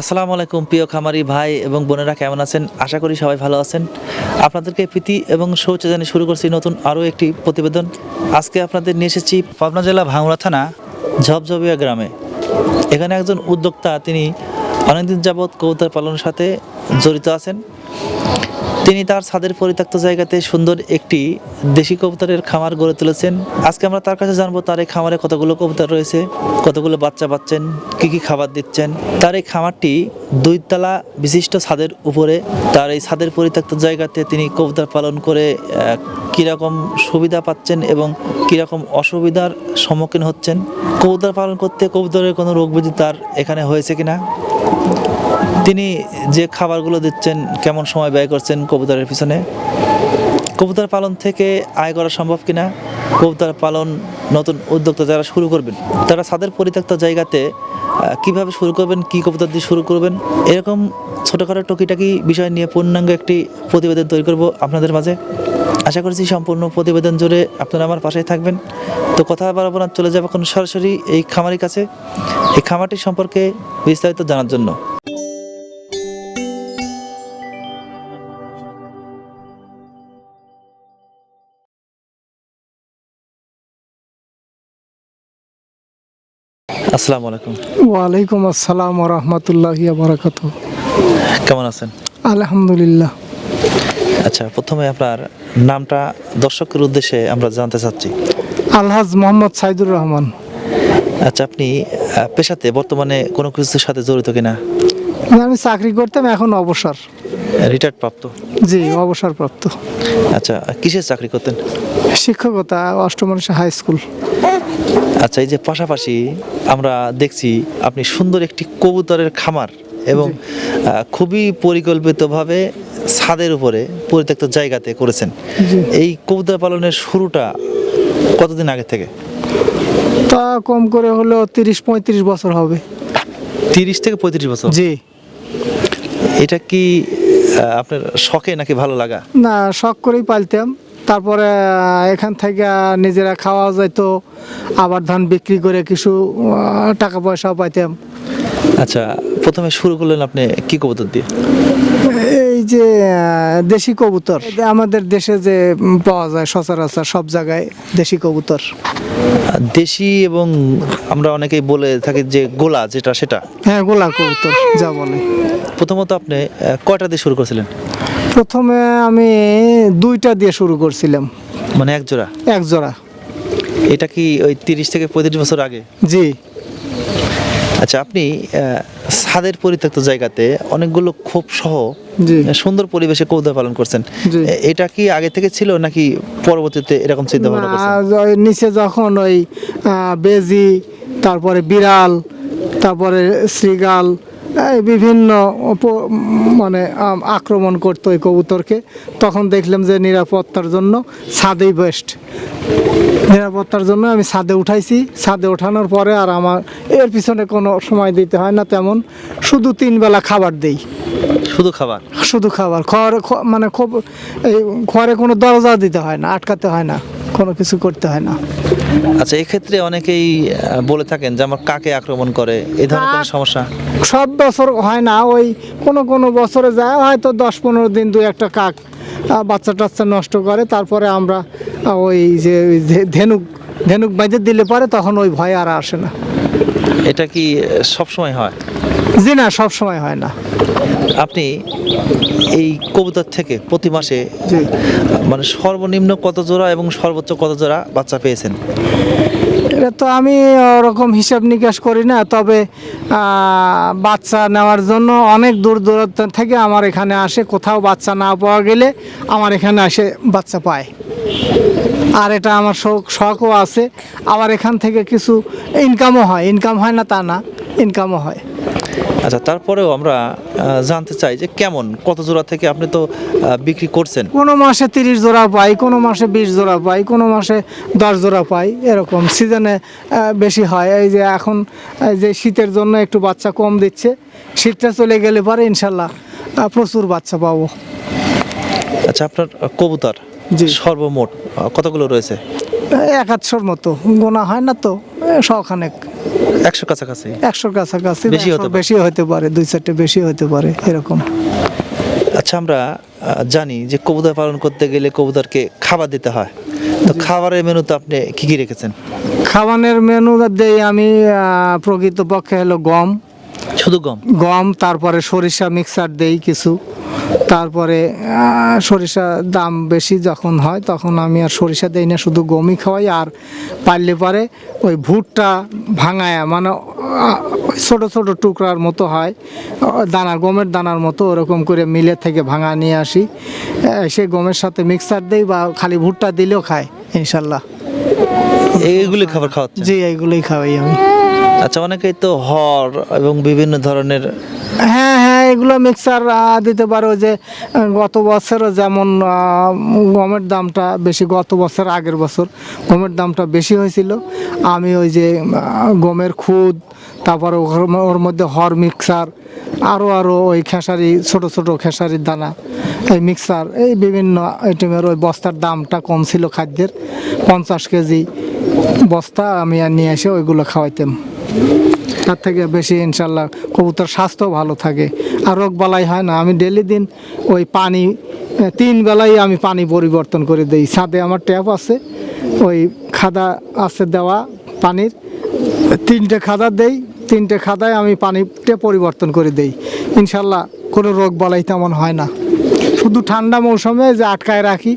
আসসালামু আলাইকুম প্রিয় খামারি ভাই এবং বোনেরা, কেমন আছেন? আশা করি সবাই ভালো আছেন। আপনাদেরকে প্রীতি এবং শৌচে জানিয়ে শুরু করছি নতুন আরও একটি প্রতিবেদন। আজকে আপনাদের নিয়ে এসেছি পাবনা জেলা ভাঙড়া থানা ঝপঝপিয়া গ্রামে। এখানে একজন উদ্যোক্তা, তিনি অনেকদিন যাবৎ কবুতর পালনের সাথে জড়িত আছেন। তিনি তার ছাদের পরিত্যক্ত জায়গাতে সুন্দর একটি দেশি কবুতরের খামার গড়ে তুলেছেন। আজকে আমরা তার কাছে জানব তার এই খামারে কতগুলো কবুতর রয়েছে, কতগুলো বাচ্চা পাচ্ছেন, কি কি খাবার দিচ্ছেন। তার এই খামারটি দুইতলা বিশিষ্ট ছাদের উপরে, তার এই ছাদের পরিত্যক্ত জায়গাতে তিনি কবুতর পালন করে কীরকম সুবিধা পাচ্ছেন এবং কীরকম অসুবিধার সম্মুখীন হচ্ছেন। কবুতর পালন করতে কবুতরের কোনো রোগ ব্যাধি তার এখানে হয়েছে কিনা? তিনি যে খাবারগুলো দিচ্ছেন, কেমন সময় ব্যয় করছেন কবুতরের পিছনে? কবুতর পালন থেকে আয় করা সম্ভব কিনা? কবুতর পালন নতুন উদ্যোক্তা যারা শুরু করবেন, তারা ছাদের পরিত্যক্ত জায়গাতে কীভাবে শুরু করবেন, কি কবুতর দিয়ে শুরু করবেন, এরকম ছোটোখাটো টকিটাকি বিষয় নিয়ে পূর্ণাঙ্গ একটি প্রতিবেদন তৈরি করব আপনাদের মাঝে। আশা করছি সম্পূর্ণ প্রতিবেদন জুড়ে আপনারা আমার পাশেই থাকবেন। তো কথা বাড়াবো চলে যাব এখন সরাসরি এই খামারের কাছে। এই খামারটি সম্পর্কে বিস্তারিত জানার জন্য। আসসালামু আলাইকুম। ওয়ালাইকুম আসসালাম রহমতুল্লাহ বারাকাত কেমন আছেন? আলহামদুলিল্লাহ। আচ্ছা প্রথমে আপনার নামটা দর্শকের উদ্দেশ্যে আমরা জানতে চাচ্ছি। আলহাজ মোহাম্মদ সাইদুর রহমান। আচ্ছা আপনি পেশাতে বর্তমানে কোনো কিছুর সাথে জড়িত কিনা? আমি চাকরি করতাম এখন অবসর। রিটায়ার্ড প্রাপ্ত। জি অবসরপ্রাপ্ত। আচ্ছা কিসের চাকরি করতেন? শিক্ষকতা অষ্টম হাই স্কুল। আচ্ছা এই যে পাশাপাশি আমরা দেখছি আপনি সুন্দর একটি কবুতরের খামার এবং খুবই পরিকল্পিতভাবে ছাদের উপরে পরিত্যক্ত জায়গাতে করেছেন। এই কবুতর পালনের শুরুটা কতদিন আগে থেকে? তা কম করে হলো তিরিশ পঁয়ত্রিশ বছর হবে। তিরিশ থেকে পঁয়ত্রিশ বছর? জি। এটা কি আপনার শখে নাকি ভালো লাগা? না শখ করেই পালতাম। তারপরে এখান থেকে নিজেরা খাওয়া যেত আবার ধান বিক্রি করে কিছু টাকা পয়সাও পাইতাম। আচ্ছা প্রথমে শুরু করলেন আপনি কি কবুতর দিয়ে? এই যে দেশি কবুতর। আমাদের দেশে যে পাওয়া যায় সচরাচর সব জায়গায় দেশি কবুতর। দেশি এবং আমরা অনেকেই বলে থাকি যে গোলা যেটা সেটা। হ্যাঁ গোলা কবুতর যা বলে। প্রথমত আপনি কয়টা দিয়ে শুরু করেছিলেন? প্রথমে আমি দুইটা দিয়ে শুরু করছিলাম। মানে এক জোড়া? এক জোড়া। এটা কি ওই তিরিশ থেকে পঁয়ত্রিশ বছর আগে? জি। আচ্ছা আপনি ছাদের পরিত্যক্ত জায়গাতে অনেকগুলো খোপ সহ সুন্দর পরিবেশে কৌদা পালন করছেন। এটা কি আগে থেকে ছিল নাকি পরবর্তীতে এরকম চিন্তা ভাবনা করছেন? নিচে যখন ওই বেজি তারপরে বিড়াল তারপরে শ্রীগাল বিভিন্ন মানে আক্রমণ করতো ওই কবুতরকে। তখন দেখলাম যে নিরাপত্তার জন্য ছাদেই বেস্ট নিরাপত্তার জন্য আমি ছাদে উঠাইছি। ছাদে ওঠানোর পরে আর আমার এর পিছনে কোনো সময় দিতে হয় না তেমন। শুধু তিন বেলা খাবার দেই। শুধু খাবার? শুধু খাবার। খড় মানে খুব এই খড়ে কোনো দরজা দিতে হয় না আটকাতে হয় না। কোনো কিছু করতে হয় না। আচ্ছা এক্ষেত্রে অনেকেই বলে থাকেন যে আমার কাকে আক্রমণ করে? এই ধরনের কোনো সমস্যা? সব বছর হয় না ওই কোনো কোনো বছরে যায় হয়তো দশ পনেরো দিন দুই একটা কাক বাচ্চা টাচ্চা নষ্ট করে তারপরে আমরা ওই যে ওই ধেনুক ধেনুক বেঁধে দিলে পরে তখন ওই ভয় আর আসে না। এটা কি সব সময় হয়? জি না সব সময় হয় না। আপনি এই কবুতর থেকে প্রতি মাসে মানে সর্বনিম্ন কত জোড়া এবং সর্বোচ্চ কত জোড়া বাচ্চা পেয়েছেন? এটা তো আমি ওরকম হিসাব নিকাশ করি না তবে বাচ্চা নেওয়ার জন্য অনেক দূর দূরান্ত থেকে আমার এখানে আসে কোথাও বাচ্চা না পাওয়া গেলে আমার এখানে আসে বাচ্চা পায়। আর এটা আমার শখ শখও আছে আবার এখান থেকে কিছু ইনকামও হয় ইনকাম হয় না তা না ইনকামও হয়। আচ্ছা তারপরেও আমরা জানতে চাই যে কেমন কত জোড়া থেকে আপনি তো বিক্রি করছেন? কোনো মাসে তিরিশ জোড়া পাই কোনো মাসে বিশ জোড়া পাই কোনো মাসে দশ জোড়া পাই এরকম সিজনে বেশি হয়। এই যে এখন এই যে শীতের জন্য একটু বাচ্চা কম দিচ্ছে শীতটা চলে গেলে পরে ইনশাল্লাহ প্রচুর বাচ্চা পাবো। আচ্ছা আপনার কবুতর জি। সর্বমোট কতগুলো রয়েছে? এক আধশোর মতো গোনা হয় না তো শখানেক। একশো কাছাকাছি? একশোর কাছাকাছি বেশি হতে বেশি হতে পারে দুই চারটে বেশি হতে পারে এরকম। আচ্ছা আমরা জানি যে কবুতর পালন করতে গেলে কবুতরকে খাবার দিতে হয়। তো খাবারের মেনুতে আপনি কি কি রেখেছেন? খাওয়ানোর মেনু দেই আমি প্রকৃতপক্ষে হলো গম। শুধু গম? গম তারপরে সরিষা মিক্সার দেই কিছু। তারপরে সরিষা দাম বেশি যখন হয় তখন আমি আর সরিষা দেই না শুধু গমই খাওয়াই আর পারলে পারে ওই ভুট্টা ভাঙায়া মানে ছোট ছোট টুকরার মতো হয় দানা গমের দানার মতো ওরকম করে মিলে থেকে ভাঙা নিয়ে আসি। সে গমের সাথে মিক্সার দেই বা খালি ভুট্টা দিলেও খায় ইনশাল্লাহ। এইগুলি খাবার খাওয়াচ্ছে জি এইগুলোই খাওয়াই আমি। আচ্ছা অনেকেই তো হর এবং বিভিন্ন ধরনের হ্যাঁ এগুলো মিক্সার দিতে পারো যে গত বছরও যেমন গমের দামটা বেশি, গত বছর, আগের বছর গমের দামটা বেশি হয়েছিল। আমি ওই যে গমের খুদ, তারপরে ওর মধ্যে হর মিক্সার আরও আরও ওই খেসারি, ছোট ছোট খেসারির দানা, এই মিক্সার এই বিভিন্ন আইটেমের ওই বস্তার দামটা কম ছিল খাদ্যের। পঞ্চাশ কেজি বস্তা আমি আর নিয়ে এসে ওইগুলো খাওয়াইতাম। তার থেকে বেশি ইনশাল্লাহ কবুতর স্বাস্থ্য ভালো থাকে। আর রোগ বালাই হয় না, আমি ডেলি দিন ওই পানি তিন বেলাই আমি পানি পরিবর্তন করে দিই। ছাদে আমার ট্যাপ আছে, ওই খাদা আছে দেওয়া পানির, তিনটে খাদা দেই, তিনটে খাদায় আমি পানিটা পরিবর্তন করে দেই। ইনশাল্লাহ কোনো রোগ বালাই তেমন হয় না। শুধু ঠান্ডা মৌসুমে যে আটকায় রাখি,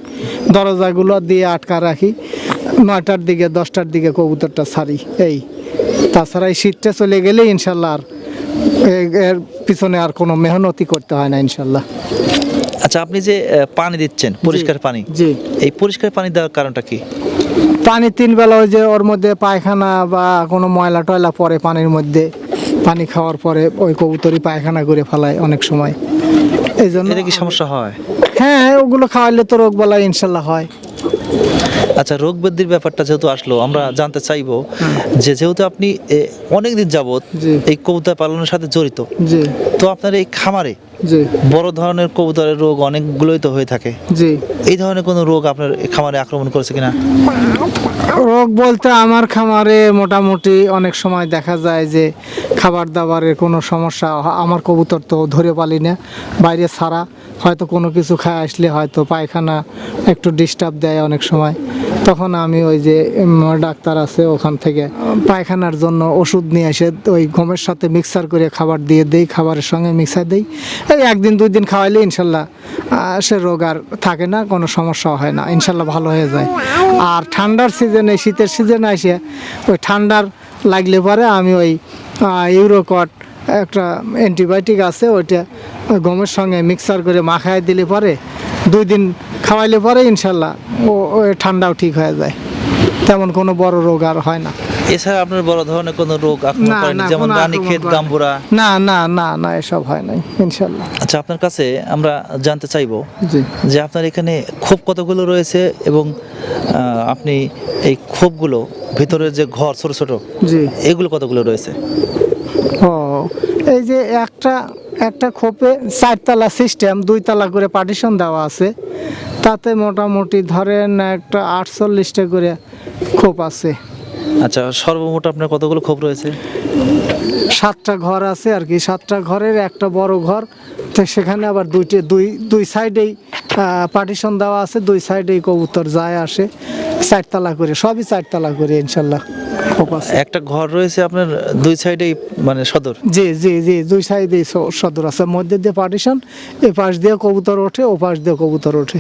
দরজাগুলো দিয়ে আটকায় রাখি, নয়টার দিকে, দশটার দিকে কবুতরটা ছাড়ি, এই। তাছাড়া এই শীতটা চলে গেলে ইনশাল্লাহ আর এর পিছনে আর কোনো মেহনতি করতে হয় না ইনশাল্লাহ। আচ্ছা আপনি যে পানি দিচ্ছেন পরিষ্কার পানি জি। এই পরিষ্কার পানি দেওয়ার কারণটা কি? পানি তিন বেলা ওই যে ওর মধ্যে পায়খানা বা কোনো ময়লা টয়লা পড়ে পানির মধ্যে পানি খাওয়ার পরে ওই কবুতরই পায়খানা করে ফেলায় অনেক সময়। এই জন্য কি সমস্যা হয়? হ্যাঁ ওগুলো খাওয়াইলে তো রোগ বালাই ইনশাল্লাহ হয়। আচ্ছা রোগ বৃদ্ধির ব্যাপারটা যেহেতু আসলো আমরা জানতে চাইব যে যেহেতু আপনি অনেকদিন যাবত এই কবুতর পালনের সাথে জড়িত তো আপনার এই খামারে বড় ধরনের কবুতরের রোগ অনেকগুলোই তো হয়ে থাকে। জি। এই ধরনের কোনো রোগ আপনার খামারে আক্রমণ করেছে কিনা? রোগ বলতে আমার খামারে মোটামুটি অনেক সময় দেখা যায় যে খাবার দাবারের কোনো সমস্যা আমার কবুতর তো ধরে পালি না বাইরে ছাড়া। হয়তো কোনো কিছু খায় আসলে হয়তো পায়খানা একটু ডিস্টার্ব দেয় অনেক সময়। তখন আমি ওই যে ডাক্তার আছে ওখান থেকে পায়খানার জন্য ওষুধ নিয়ে এসে ওই গমের সাথে মিক্সার করে খাবার দিয়ে দেই, খাবারের সঙ্গে মিক্সার দেই। এই একদিন, দুই দিন খাওয়াইলে ইনশাল্লাহ সে রোগ আর থাকে না, কোনো সমস্যা হয় না, ইনশাল্লাহ ভালো হয়ে যায়। আর ঠান্ডার সিজনে শীতের সিজনে এসে ওই ঠান্ডার লাগলে পরে আমি ওই ইউরোকট একটা অ্যান্টিবায়োটিক আছে, ওইটা ওই গমের সঙ্গে মিক্সার করে মাখায় দিলে পরে দুই দিন খাওয়াইলে পরে ইনশাল্লাহ ও ঠান্ডাও ঠিক হয়ে যায়। তেমন কোনো বড় রোগ আর হয় না। এছাড়া আপনার বড় ধরনের কোনো রোগ আক্রমণ করেনি যেমন রানীক্ষেত গাম্বুরা? না না না না এসব হয় নাই ইনশাল্লাহ। আচ্ছা আপনার কাছে আমরা জানতে চাইব যে আপনার এখানে খোপ কতগুলো রয়েছে এবং আপনি এই খোপগুলো ভিতরের যে ঘর ছোট ছোট এগুলো কতগুলো রয়েছে? ও এই যে একটা একটা খোপে চারতলা সিস্টেম দুই তলা করে পার্টিশন দেওয়া আছে। তাতে মোটামুটি ধরেন একটা আটচল্লিশটা করে খোপ আছে। আচ্ছা সর্বমোট আপনার কতগুলো খোপ রয়েছে? সাতটা ঘর আছে আর কি। সাতটা ঘরের একটা বড় ঘর তো সেখানে আবার দুইটি দুই দুই সাইডেই পার্টিশন দেওয়া আছে দুই সাইডেই কবুতর যায় আসে চারতলা করে সবই চারতলা করে ইনশাল্লাহ। একটা ঘর রয়েছে আপনার দুই সাইডেই মানে সদর? জি জি জি দুই সাইডেই সদর আছে। মধ্যে দিয়ে পার্টিশন এ পাশ দিয়ে কবুতর ওঠে ও পাশ দিয়ে কবুতর ওঠে।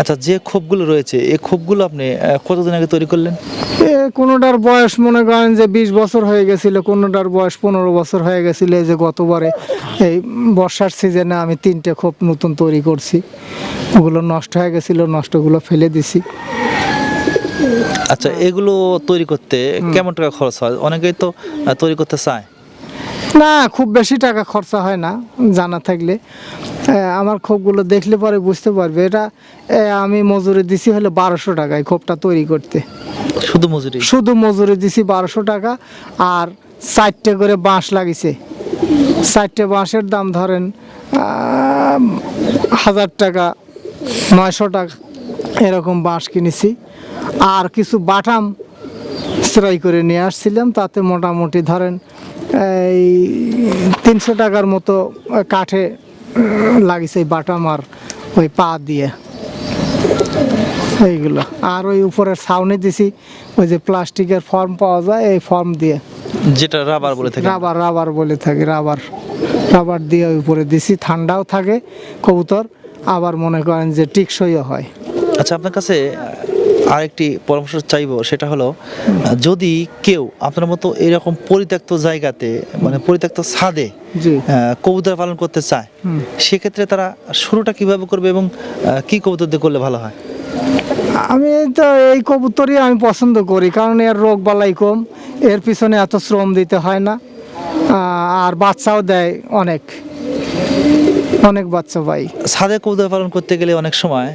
আচ্ছা যে খোপগুলো রয়েছে এই খোপগুলো আপনি কতদিন আগে তৈরি করলেন? এ কোনোটার বয়স মনে করেন যে বিশ বছর হয়ে গেছিল কোনোটার বয়স পনেরো বছর হয়ে গেছিল এই যে গতবারে এই বর্ষার সিজনে আমি তিনটে খোপ নতুন তৈরি করছি। ওগুলো নষ্ট হয়ে গেছিল নষ্টগুলো ফেলে দিছি। আচ্ছা এগুলো তৈরি করতে কেমন টাকা খরচ হয়? অনেকেই তো তৈরি করতে চায়। না খুব বেশি টাকা খরচা হয় না জানা থাকলে। আমার খোপগুলো দেখলে পরে বুঝতে পারবে। এটা আমি মজুরি দিছি হলে বারোশো টাকায় খোপটা তৈরি করতে। শুধু মজুরি? শুধু মজুরি দিছি বারোশো টাকা আর চারটে করে বাঁশ লাগিছে। চারটে বাঁশের দাম ধরেন হাজার টাকা নয়শো টাকা এরকম বাঁশ কিনেছি। আর কিছু বাটাম সেরাই করে নিয়ে আসছিলাম তাতে মোটামুটি ধরেন এই তিনশো টাকার মতো কাঠে লাগিয়েছে বাটাম আর ওই পা দিয়ে। এইগুলো। আর ওই উপরের ছাউনি দিছি ওই যে প্লাস্টিকের ফর্ম পাওয়া যায় এই ফর্ম দিয়ে। যেটা রাবার বলে থাকে। রাবার রাবার বলে থাকি রাবার। রাবার দিয়ে ওই উপরে দিছি ঠান্ডাও থাকে কবুতর আবার মনে করেন যে টিকসইও হয়। আচ্ছা আপনার কাছে আরেকটি পরামর্শ চাইব সেটা হলো যদি কেউ আপনার মতো এরকম পরিত্যক্ত জায়গাতে মানে পরিত্যক্ত ছাদে কবুতর পালন করতে চায় সেক্ষেত্রে তারা শুরুটা কীভাবে করবে এবং কি কবুতর দিয়ে করলে ভালো হয়? আমি তো এই কবুতরই আমি পছন্দ করি কারণ এর রোগ বালাই কম এর পিছনে এত শ্রম দিতে হয় না আর বাচ্চাও দেয় অনেক। অনেক বাচ্চা পাই ছাদে কবুতর পালন করতে গেলে অনেক সময়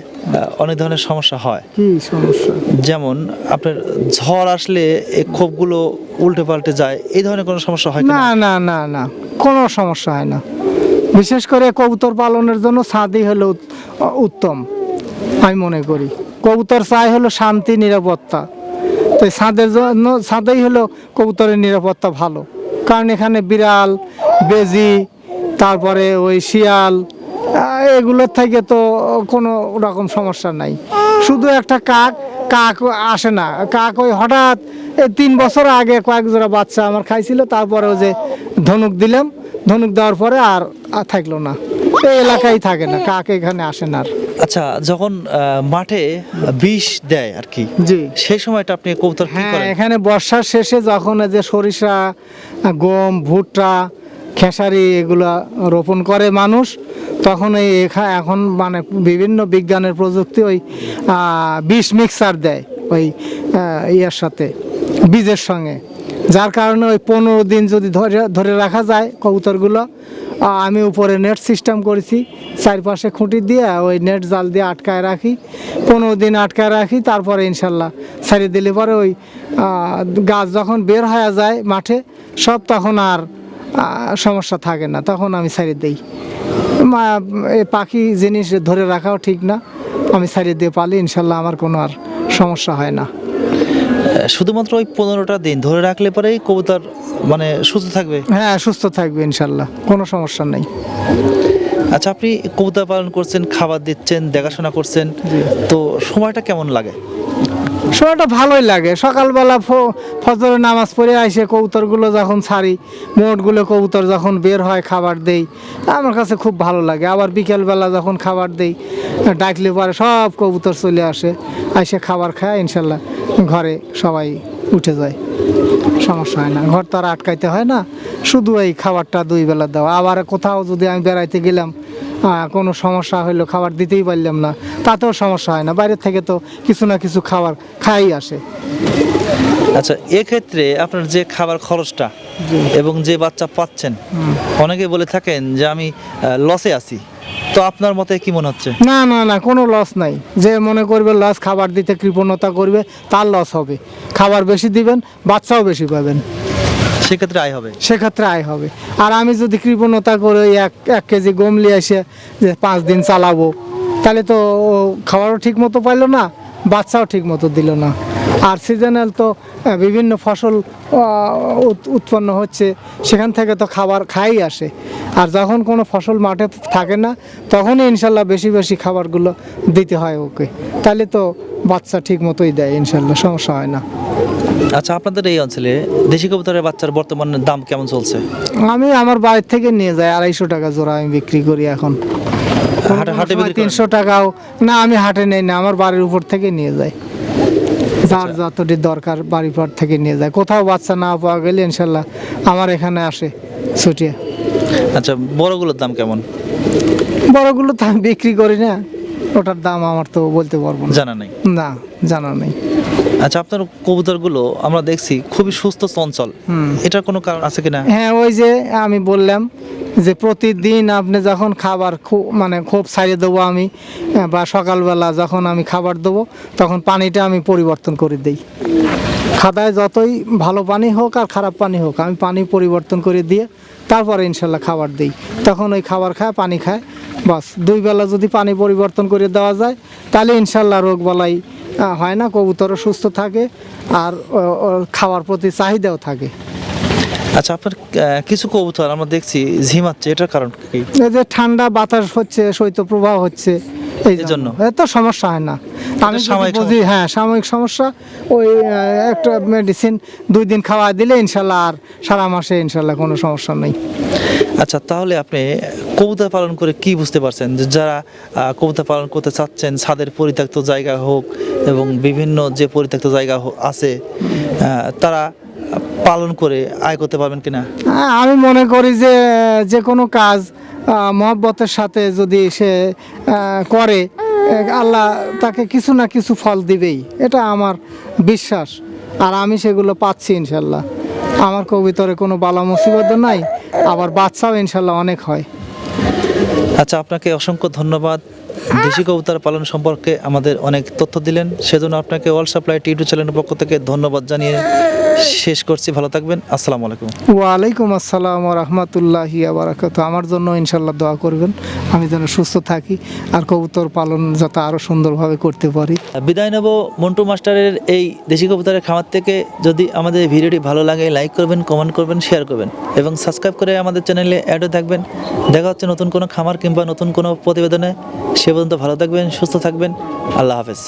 অনেক ধরনের সমস্যা হয়। কি সমস্যা? যেমন আপনার ঝড় আসলে এই খোপগুলো উল্টে পাল্টে যায় এই ধরনের কোনো সমস্যা হয় না? না না না কোনো সমস্যা হয় না। বিশেষ করে কবুতর পালনের জন্য ছাদই হলো উত্তম আমি মনে করি। কবুতর চাই হলো শান্তি নিরাপত্তা। তো ছাদের জন্য ছাদেই হলো কবুতরের নিরাপত্তা ভালো। কারণ এখানে বিড়াল বেজি তারপরে ওই শিয়াল এগুলোর থেকে তো কোনো রকম সমস্যা নাই। শুধু একটা কাক কাক আসে না। কাক ওই হঠাৎ এই তিন বছর আগে কয়েক জোড়া বাচ্চা আমার খাইছিল তারপরে ওই যে ধনুক দিলাম। ধনুক দেওয়ার পরে আর থাকল না। এই এলাকায় থাকে না কাক এখানে আসে না আর। আচ্ছা যখন মাঠে বিষ দেয় আর কি জি। সেই সময়টা আপনি কবুতর হ্যাঁ এখানে বর্ষার শেষে যখন যে সরিষা গম ভুট্টা খেসারি এগুলা রোপণ করে মানুষ, তখন এই এখা- এখন মানে বিভিন্ন বিজ্ঞানের প্রযুক্তি ওই বিষ মিক্সার দেয় ওই ইয়ার সাথে, বীজের সঙ্গে। যার কারণে ওই পনেরো দিন যদি ধরে ধরে রাখা যায় কবুতরগুলো আমি উপরে নেট সিস্টেম করেছি, চারপাশে খুঁটি দিয়ে ওই নেট জাল দিয়ে আটকায় রাখি, পনেরো দিন আটকায় রাখি, তারপরে ইনশাল্লাহ ছাড়িয়ে দিলে পরে ওই গাছ যখন বের হয়ে যায় মাঠে, সব তখন আর সমস্যা থাকে না তখন আমি ছাড়িয়ে দিই। মা- পাখি জিনিস ধরে রাখাও ঠিক না আমি ছাড়িয়ে দিয়ে পালি ইনশাল্লাহ আমার কোনো আর সমস্যা হয় না। শুধুমাত্র ওই পনেরোটা দিন ধরে রাখলে পরেই কবুতর মানে সুস্থ থাকবে? হ্যাঁ সুস্থ থাকবে ইনশাল্লাহ কোনো সমস্যা নেই। আচ্ছা আপনি কবুতর পালন করছেন খাবার দিচ্ছেন দেখাশোনা করছেন তো সময়টা কেমন লাগে? সময়টা ভালোই লাগে। সকালবেলা ফজরের নামাজ পড়ে আইসে কবুতরগুলো যখন ছাড়ি, মোটগুলো কবুতর যখন বের হয় খাবার দেই, আমার কাছে খুব ভালো লাগে। আবার বিকেলবেলা যখন খাবার দেই, ডাকলে পরে সব কবুতর চলে আসে। আইসে খাবার খায়, ইনশাল্লাহ ঘরে সবাই উঠে যায়। সমস্যা হয় না। ঘর তো আর আটকাইতে হয় না। শুধু এই খাবারটা দুই বেলা দেওয়া। আবার কোথাও যদি আমি বেড়াইতে গেলাম কোনো সমস্যা হইল খাবার দিতেই পারলাম না। তাতেও সমস্যা হয় না। বাইরে থেকে তো কিছু না কিছু খাবার খাই আসে। আচ্ছা এক্ষেত্রে আপনার যে খাবার খরচটা এবং যে বাচ্চা পাচ্ছেন অনেকে বলে থাকেন যে আমি লসে আছি। তো আপনার মতে কি মনে হচ্ছে? না না না কোনো লস নাই। যে মনে করবে লস খাবার দিতে কৃপণতা করবে তার লস হবে। খাবার বেশি দিবেন বাচ্চাও বেশি পাবেন। সেক্ষেত্রে আয় হবে? সেক্ষেত্রে আয় হবে। আর আমি যদি কৃপণতা করে এক এক কেজি গম নিয়ে এসে যে পাঁচ দিন চালাবো, তাহলে তো খাবারও ঠিক মতো পাইলো না, বাচ্চাও ঠিক মতো দিল না। আর সিজনাল তো বিভিন্ন ফসল উৎ- উৎপন্ন হচ্ছে, সেখান থেকে তো খাবার খাই আসে। আর যখন কোনো ফসল মাঠে থাকে না, তখনই ইনশাল্লাহ বেশি বেশি খাবারগুলো দিতে হয় ওকে। তাহলে তো বাচ্চা ঠিক মতোই দেয় ইনশাল্লাহ, সমস্যা হয় না। আচ্ছা আপনাদের এই অঞ্চলে দেশি কবুতরের বাচ্চার বর্তমান দাম কেমন চলছে? আমি আমার বাড়ির থেকে নিয়ে যাই আড়াইশো টাকা জোড়া আমি বিক্রি করি এখন। হাটে? তিনশো টাকাও না আমি হাটে নেই না আমার বাড়ির উপর থেকে নিয়ে যাই। যার আচ্ছা। যতটি দরকার বাড়ির পর থেকে নিয়ে যায় কোথাও বাচ্চা না পাওয়া গেলে ইনশাল্লাহ আমার এখানে আসে ছুটিয়ে। আচ্ছা বড়গুলোর দাম কেমন? বড়গুলো তো আমি বিক্রি করি না ওটার দাম আমার তো বলতে পারব না। জানা নেই? না জানা নেই। আচ্ছা আপনার কবুতরগুলো আমরা দেখছি খুবই সুস্থ চঞ্চল। এটার কোনো কারণ আছে কিনা? হ্যাঁ ওই যে আমি বললাম যে প্রতিদিন আপনি যখন খাবার খু- মানে খুব ছাড়িয়ে দেবো আমি বা সকালবেলা যখন আমি খাবার দেবো তখন পানিটা আমি পরিবর্তন করে দিই। খাদায় যতই ভালো পানি হোক আর খারাপ পানি হোক আমি পানি পরিবর্তন করে দিয়ে তারপরে ইনশাল্লাহ খাবার দিই। তখন ওই খাবার খায় পানি খায় বাস। দুই বেলা যদি পানি পরিবর্তন করে দেওয়া যায় তাহলে ইনশাল্লাহ রোগ বালাই হয় না কবুতরও সুস্থ থাকে আর খাওয়ার প্রতি চাহিদাও থাকে। আচ্ছা আপনার কিছু কবুতর আমরা দেখছি ঝিমাচ্ছে এটার কারণ কি? এই যে ঠান্ডা বাতাস হচ্ছে শৈত্যপ্রবাহ হচ্ছে এই জন্য? এত সমস্যা হয় না। আমি বুঝি হ্যাঁ সাময়িক সমস্যা ওই একটা মেডিসিন দুই দিন খাওয়া দিলে ইনশাল্লাহ আর সারা মাসে ইনশাল্লাহ কোনো সমস্যা নেই। আচ্ছা তাহলে আপনি কবুতর পালন করে কি বুঝতে পারছেন? যে যারা আহ, কবুতর পালন করতে চাচ্ছেন ছাদের পরিত্যক্ত জায়গা হোক এবং বিভিন্ন যে পরিত্যক্ত জায়গা আছে তারা পালন করে আয় করতে পারবেন কিনা? হ্যাঁ, আমি মনে করি যে যে কোনো কাজ মহব্বতের সাথে যদি সে করে আল্লাহ তাকে কিছু না কিছু ফল দিবেই। এটা আমার বিশ্বাস। আর আমি সেগুলো পাচ্ছি ইনশাল্লাহ। আমার কবিতরে কোনো বালা মুসিবত নাই। আবার বাচ্চাও ইনশাল্লাহ অনেক হয়। আচ্ছা আপনাকে অসংখ্য ধন্যবাদ। দেশি কবুতর পালন সম্পর্কে আমাদের অনেক তথ্য দিলেন। সেজন্য আপনাকে অল সাপ্লাই টিউটিউব চ্যানেলের পক্ষ থেকে ধন্যবাদ জানিয়ে শেষ করছি ভালো থাকবেন। আসসালামু আলাইকুম। ওয়ালাইকুম আসসালাম রহমতুল্লাহি আবরাকাত আমার জন্য ইনশাল্লাহ দোয়া করবেন। আমি যেন সুস্থ থাকি আর কবুতর পালন যাতে আরও সুন্দরভাবে করতে পারি। বিদায় নেব মন্টু মাস্টারের এই দেশি কবুতরের খামার থেকে। যদি আমাদের ভিডিওটি ভালো লাগে লাইক করবেন কমেন্ট করবেন শেয়ার করবেন এবং সাবস্ক্রাইব করে আমাদের চ্যানেলে অ্যাডও থাকবেন। দেখা হচ্ছে নতুন কোনো খামার কিংবা নতুন কোনো প্রতিবেদনে। সে পর্যন্ত ভালো থাকবেন সুস্থ থাকবেন। আল্লাহ হাফেজ।